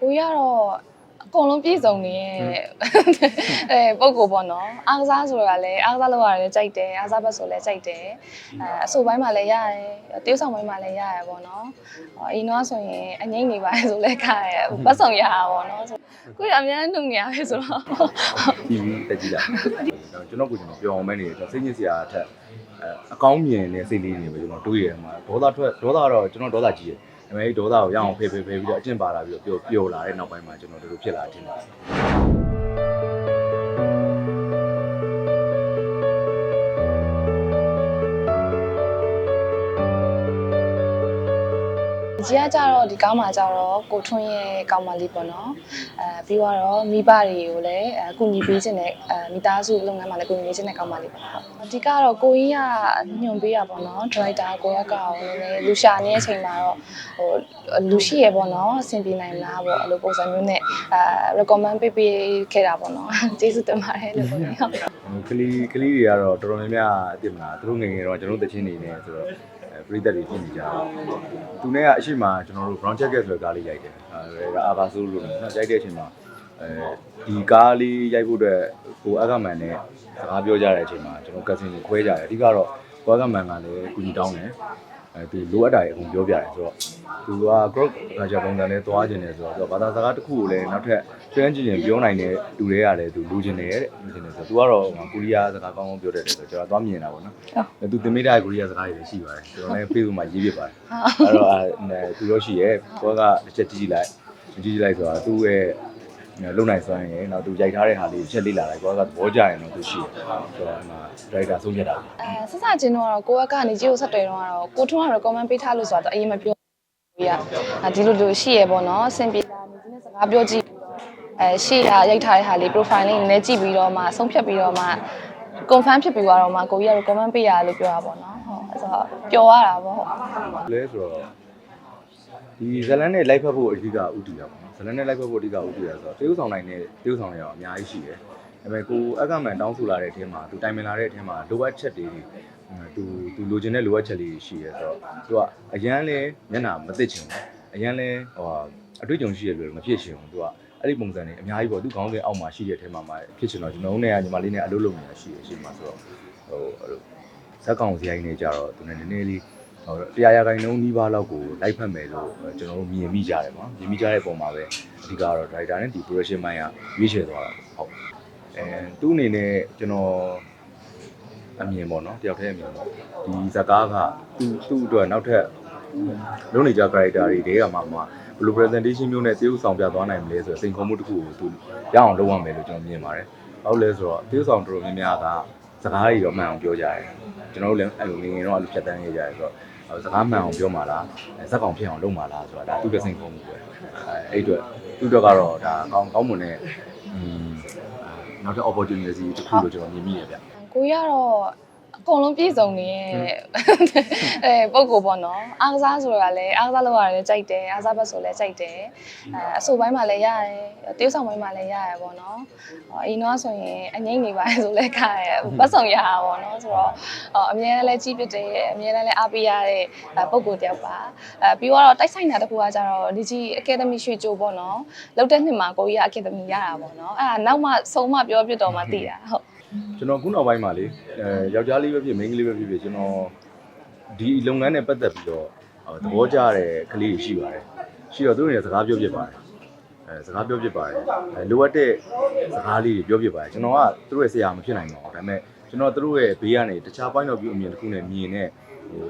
ကိုကြီးကတော့အကုန်လုံးပြည့်စုံနေရဲ့အဲပုံကိုပေါ့နော်အားကစားဆိုတာလည်းအားကစားလုပ်ရတယ်လည်းကြိုက်တယ်အားကစားဘက်ဆိုလည်းကြိုက်တယ်အဲအဆိုပိုင်းမှာလည်းရတယ်တေးဆောင်ပိုင်းမှာလည်းရရပေါ့နော်အရင်တော့ဆိုရင်အငိမ့်နေပါဆိုလည်းခါရပတ်ဆောင်ရတာပေါ့နော်ဆိုကိုကြီးအများကြီးနှုတ်နေရပဲဆိုတော့ TV တက်ကြည့်လိုက်ကျွန်တော်ကိုကျွန်တော်ပြောအောင်မဲနေတယ်ကျွန်တော်စိတ်ညစ်စရာအထက်အဲအကောင်းမြင်တဲ့စိတ်လေးတွေပဲကျွန်တော်တွေးရတယ်မှာဒေါသထွက်ဒေါသကတော့ကျွန်တော်ဒေါသကြီးတယ် ဒါပေမဲ့ဒေါသကိုရအောင်ဖေးဖေးဖေးပြီးတော့အကျင့်ပါလာပြီးတော့ပျော်ပျော်လာတဲ့နောက်ပိုင်းမှာကျွန်တော်တို့ဖြစ်လာတယ်ကြီးကကြတော့ဒီကောင်းမှာကြတော့ကိုထွန်းရဲ့ကောင်းမလေးပေါ့နော်အဲ ပြီးတော့မိဘတွေကိုလည်းအကူညီပေးခြင်းနဲ့အဲမိသားစုလုပ်ငန်းမှာလည်းကူညီပေးခြင်းနဲ့ကောင်းမလေးပေါ့ဟုတ်အဓိကတော့ကိုကြီးကညွန်ပေးရပေါ့နော်ဒရိုက်တာကိုရက်ကအောင်လည်းလူရှာနေတဲ့အချိန်မှာတော့ဟိုလူရှိရပေါ့နော်အဆင်ပြေနိုင်မလားပေါ့အဲ့လိုပုံစံမျိုးနဲ့အဲ recommend ပေးပေးခဲ့တာပေါ့နော်ကျေးဇူးတင်ပါတယ်လို့ပြောရအောင်ကလီကလီတွေကတော့တော်တော်များများအစ်မလားသူတို့ငယ်ငယ်တော့ကျွန်တော်တို့တချင်းနေနေဆိုတော့အဲပရိသတ်တွေဖြစ်နေကြတယ်သူနဲ့ကအရှိမကျွန်တော်တို့ brown jacket ဆိုတဲ့ကားလေးရိုက်တယ်အဲအာကာဆိုးလို့နော်ရိုက်တဲ့အချိန်မှာ အဲဒီကားလေးရိုက်ဖို့အတွက်ကိုအကမန်နဲ့စကားပြောကြတဲ့အချိန်မှာကျွန်တော်ကက်စင်ကိုခွဲကြတယ်အဓိကတော့ကိုအကမန်ကလည်းကုညီတောင်းတယ်အဲဒီလိုအပ်တာတွေအကုန်ပြောပြတယ်ဆိုတော့သူက group ကကြပုံစံနဲ့သွားခြင်းတယ်ဆိုတော့သူကဘာသာစကားတစ်ခုကိုလည်းနောက်ထပ်ကျွမ်းကျင်ကျင်ပြောနိုင်တဲ့လူတွေကလည်းသူလူကျင်တယ်တဲ့လူကျင်တယ်ဆိုတော့သူကတော့ကိုရီးယားစကားကောင်းကောင်းပြောတတ်တယ်ဆိုတော့ကျွန်တော်သွားမြင်တာပေါ့နော်အဲသူသင်မိတာကိုရီးယားစကားတွေလည်းရှိပါတယ်ကျွန်တော်လည်း Facebook မှာရေးပြပါတယ်အဲ့တော့အဲသူရောရှိရဲ့ကိုကတစ်ချက်ကြည့်ကြည့်လိုက်ကြည့်ကြည့်လိုက်ဆိုတော့သူ့ရဲ့ လုံနိုင်စွမ်းရယ်နောက်သူရိုက်ထားတဲ့ဟာလေးတစ်ချက်လေးလာလိုက်ကိုကသဘောကျရင်တော့သူရှိတယ်ဆိုတော့အမှဒရိုက်တာဆုံးဖြတ်တာအဲဆက်စချင်းတော့ကိုယ့်ကနေကြီးကိုဆက်တွေ့တော့ကတော့ကိုထွန်းက recommend ပေးထားလို့ဆိုတော့အရင်မပြောဘူးရဒီလိုလိုရှိရပေါ့နော်အဆင်ပြေတာနေဒီနေ့စကားပြောကြည့်အဲရှေ့ကရိုက်ထားတဲ့ဟာလေး profile လေးနည်းနည်းကြည့်ပြီးတော့မှဆုံးဖြတ်ပြီးတော့မှ confirm ဖြစ်ပြီးတော့မှကိုကြီးက recommend ပေးရလို့ပြောတာပေါ့နော်ဟုတ်အဲဆိုတော့ပျော်ရတာပေါ့ဟုတ်လဲဆိုတော့ ဒီဇလန်နဲ့လိုက်ဖက်ဖို့အဓိကဥတီတာပေါ့နော်ဇလန်နဲ့လိုက်ဖက်ဖို့အဓိကဥတီတာဆိုတော့တေးဥဆောင်နိုင်တဲ့တေးဥဆောင်တွေရောအများကြီးရှိတယ်ဒါပေမဲ့ကိုအကမန်တောင်းဆိုလာတဲ့အထင်းမှာသူတိုင်ပင်လာတဲ့အထင်းမှာလိုအပ်ချက်တွေသူသူလိုချင်တဲ့လိုအပ်ချက်လေးရှိရဲဆိုတော့သူကအရန်လဲမျက်နှာမသိချင်ဘူးအရန်လဲဟိုအတွေ့အကြုံရှိရလို့မဖြစ်ချင်ဘူးသူကအဲ့ဒီပုံစံတွေအများကြီးပေါ့သူခေါင်းစဉ်အောက်မှာရှိတဲ့အထင်းမှာမှဖြစ်ချင်တော့ကျွန်တော်တို့နဲ့ညီမလေးနဲ့အလုပ်လုပ်နေတာရှိရရှိမှာဆိုတော့ဟိုအဲ့လိုဇက်ကောင်စရိုင်းနေကြတော့သူနဲ့နည်းနည်းလေး ဟိုတရားရာခိုင်နှုန်းနီးပါးလောက်ကိုလိုက်ဖက်မယ်လို့ကျွန်တော်တို့မြင်မိကြတယ်ပေါ့မြင်မိကြတဲ့ပုံမှာပဲအဓိကတော့ driver နဲ့ဒီ production မိုင်းကရွေးချယ်သွားတာပေါ့ဟုတ်အဲသူ့အနေနဲ့ကျွန်တော်အမြင်ပေါ့နော်တယောက်တည်းအမြင်ပေါ့ဒီဇကားကသူ့သူ့အတွက်နောက်ထပ်လုံးနေကြ character တွေတဲကမှမှဘယ်လို presentation မျိုးနဲ့တရုပ်ဆောင်ပြသွားနိုင်မလဲဆိုတော့စိန်ခေါ်မှုတစ်ခုကိုသူရအောင်လုပ်ရမယ်လို့ကျွန်တော်မြင်ပါတယ်ဟုတ်လဲဆိုတော့တရုပ်ဆောင်တော်တော်များများကစကားတွေတော့မှန်အောင်ပြောကြတယ်ကျွန်တော်တို့လည်းအဲ့လိုငငယ်တော့အဲ့လိုဖြတ်တန်းနေကြတယ်ဆိုတော့ စကားမှန်အောင်ပြောမှာလားဇက်ကောင်ဖြစ်အောင်လုပ်မှာလားဆိုတာဒါသူ့ရဲ့စိတ်ကုန်းမှုပဲအဲအဲ့အတွက်သူ့အတွက်ကတော့ဒါကောင်းကောင်းမွန်တဲ့อืมနောက်တဲ့ opportunity တစ်ခုလို့ကျွန်တော်မြင်မိရဗျကိုကြီးကတော့ အကုန်လုံးပြည့်စုံနေရဲ့အဲပုံကိုပေါ့နော်အားကစားဆိုတာလည်းအားကစားလုပ်ရတယ်လည်းကြိုက်တယ်အားကစားဘက်ဆိုလည်းကြိုက်တယ်အဲအဆိုပိုင်းမှာလည်းရတယ်တေးဆောင်ပိုင်းမှာလည်းရတယ်ပေါ့နော်အရင်တော့ဆိုရင်အငိမ့်နေပါဆိုလည်းခါရပတ်ဆောင်ရတာပေါ့နော်ဆိုတော့အမြဲတမ်းလည်းကြီးပြတယ်အမြဲတမ်းလည်းအားပေးရတဲ့ပုံကိုတယောက်ပါအဲပြီးတော့တိုက်ဆိုင်တာတစ်ခုကကြတော့ဒီကြီးအကယ်ဒမီရွှေကြိုပေါ့နော်လောက်တဲ့နှစ်မှာကိုကြီးကအကယ်ဒမီရတာပေါ့နော်အဲနောက်မှဆုံးမပြောပြတော့မှသိတာဟုတ် ကျွန်တော်ခုနောက်ပိုင်းမှာလေအဲယောက်ျားလေးပဲဖြစ်မိန်းကလေးပဲဖြစ်ဖြစ်ကျွန်တော်ဒီလုပ်ငန်းနဲ့ပတ်သက်ပြီးတော့သဘောကျတဲ့ကလေးတွေရှိပါတယ်ရှိတော့သူတို့တွေစကားပြောပြပါတယ်အဲစကားပြောပြပါတယ်အဲလိုအပ်တဲ့စကားလေးတွေပြောပြပါတယ်ကျွန်တော်ကသူတို့ရဲ့ဆရာမဖြစ်နိုင်ပါဘူးဒါပေမဲ့ကျွန်တော်သူတို့ရဲ့ဘေးကနေတခြား point of view အမြင်တစ်ခုနဲ့မြင်တဲ့ဟို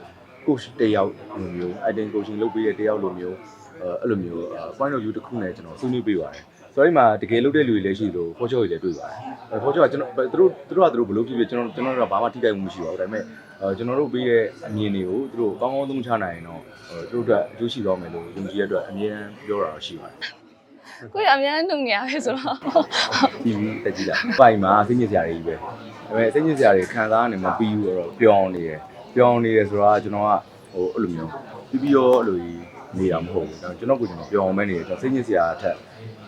coach တယောက်လိုမျိုး identity coaching လုပ်ပေးတဲ့တယောက်လိုမျိုးအဲအဲ့လိုမျိုး point of view တစ်ခုနဲ့ကျွန်တော်ဆွေးနွေးပေးပါတယ် ဆိုတော့ဒီမှာတကယ်လုပ်တဲ့လူတွေလည်းရှိလို့ဖောချောတွေလည်းတွေ့ပါတယ်အဲဖောချောကကျွန်တော်သူတို့သူတို့ကသူတို့ဘယ်လိုဖြစ်ဖြစ်ကျွန်တော်ကျွန်တော်တို့ကဘာမှထိခိုက်မှုမရှိပါဘူးဒါပေမဲ့အဲကျွန်တော်တို့ပေးတဲ့အမြင်တွေကိုသူတို့ကောင်းကောင်းသုံးချနိုင်ရင်တော့သူတို့အတွက်အကျိုးရှိသွားမယ်လို့ယုံကြည်ရတဲ့အတွက်အမြဲတမ်းပြောတာရှိပါတယ်ကိုရအများနှုတ်နေရပဲဆိုတော့ TV တက်ကြည့်လိုက်ပိုင်မှာစိတ်ညစ်စရာတွေကြီးပဲဒါပေမဲ့စိတ်ညစ်စရာတွေခံစားနေမပြီးဘူးတော့ပျော်အောင်နေတယ်ပျော်အောင်နေတယ်ဆိုတာကကျွန်တော်ကဟိုအဲ့လိုမျိုးပြီးပြီးရောအဲ့လိုကြီးနေတာမဟုတ်ဘူးဒါကျွန်တော်ကိုကျွန်တော်ပျော်အောင်မဲနေတယ်ကျွန်တော်စိတ်ညစ်စရာအထက်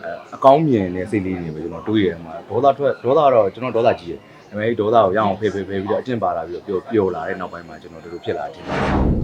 အဲအကောင်းမြင်တဲ့စိတ်လေးတွေပဲကျွန်တော်တွေးရတယ်မှာဒေါသထွက်ဒေါသကတော့ကျွန်တော်ဒေါသကြီးတယ်ဒါပေမဲ့ဒေါသကိုရအောင်ဖေးဖေးဖေးပြီးတော့အကျင့်ပါလာပြီးတော့ပျော်ပျော်လာတဲ့နောက်ပိုင်းမှာကျွန်တော်တို့လိုဖြစ်လာတယ်